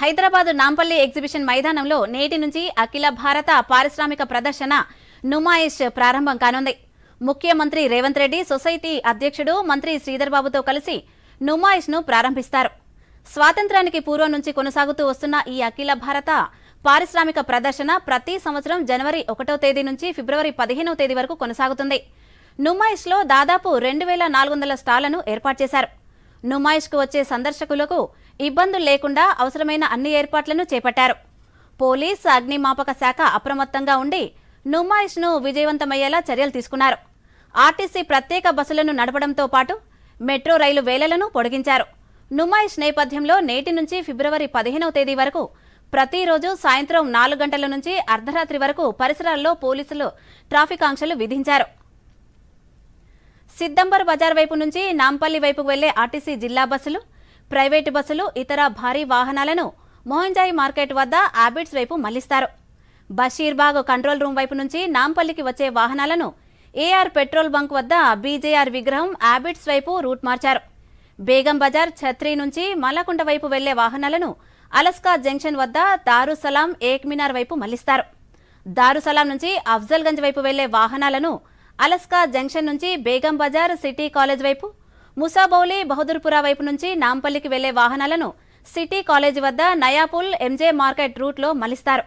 Hyderabad Nampally exhibition మైదానంలో నేటి నుంచి అఖిల భారత పారిశ్రామిక ప్రదర్శన నుమాయిష్ ప్రారంభం కానుంది. ముఖ్యమంత్రి రేవంత్ రెడ్డి సొసైటీ అధ్యక్షుడు మంత్రి శ్రీధర్ బాబుతో కలిసి నుమాయిష్ను ప్రారంభిస్తారు. స్వాతంత్రానికి పూర్వం నుంచి కొనసాగుతూ వస్తున్న ఈ అఖిల భారత పారిశ్రామిక ప్రదర్శన ప్రతి సంవత్సరం జనవరి ఒకటో తేదీ నుంచి ఫిబ్రవరి పదిహేనవ తేదీ వరకు కొనసాగుతుంది. నుమాయిష్లో దాదాపు రెండు వేల నాలుగు వందల స్టాళ్ళను ఏర్పాటు చేశారు. నుమాయిష్కు వచ్చే సందర్శకులకు ఇబ్బందులు లేకుండా అవసరమైన అన్ని ఏర్పాట్లను చేపట్టారు. పోలీస్ అగ్నిమాపక శాఖ అప్రమత్తంగా ఉండి నుమాయిష్ను విజయవంతమయ్యేలా చర్యలు తీసుకున్నారు. ఆర్టీసీ ప్రత్యేక బస్సులను నడపడంతో పాటు మెట్రో రైలు వేళలను పొడిగించారు. నుమాయిష్ నేపథ్యంలో నేటి నుంచి ఫిబ్రవరి పదిహేనవ తేదీ వరకు ప్రతిరోజు సాయంత్రం నాలుగు గంటల నుంచి అర్ధరాత్రి వరకు పరిసరాల్లో పోలీసులు ట్రాఫిక్ ఆంక్షలు విధించారు. సిద్దంబర్ బజార్ వైపు నుంచి నాంపల్లి వైపుకు వెళ్ళే ఆర్టీసీ జిల్లా బస్సులు ప్రైవేటు బస్సులు ఇతర భారీ వాహనాలను మోహన్జాయి మార్కెట్ వద్ద ఆబిడ్స్ వైపు మళ్ళిస్తారు. బషీర్బాగ్ కంట్రోల్ రూమ్ వైపు నుంచి నాంపల్లికి వచ్చే వాహనాలను ఏఆర్ పెట్రోల్ బంక్ వద్ద బీజేఆర్ విగ్రహం ఆబిడ్స్ వైపు రూట్ మార్చారు. బేగం బజార్ ఛత్రి నుంచి మల్లకుంట వైపు వెళ్ళే వాహనాలను అలస్కా జంక్షన్ వద్ద దారుసలాం ఏక్మినార్ వైపు మళ్ళిస్తారు. దారుసలాం నుంచి అఫ్జల్గంజ్ వైపు వెళ్ళే వాహనాలను అలస్కా జంక్షన్ నుంచి బేగం బజార్ సిటీ కాలేజ్ వైపు ముసాబౌలి బహదూర్పురా వైపు నుంచి నాంపల్లికి వెళ్ళే వాహనాలను సిటీ కాలేజ్ వద్ద నయాపుల్ ఎంజే మార్కెట్ రూట్లో మలిస్తారు.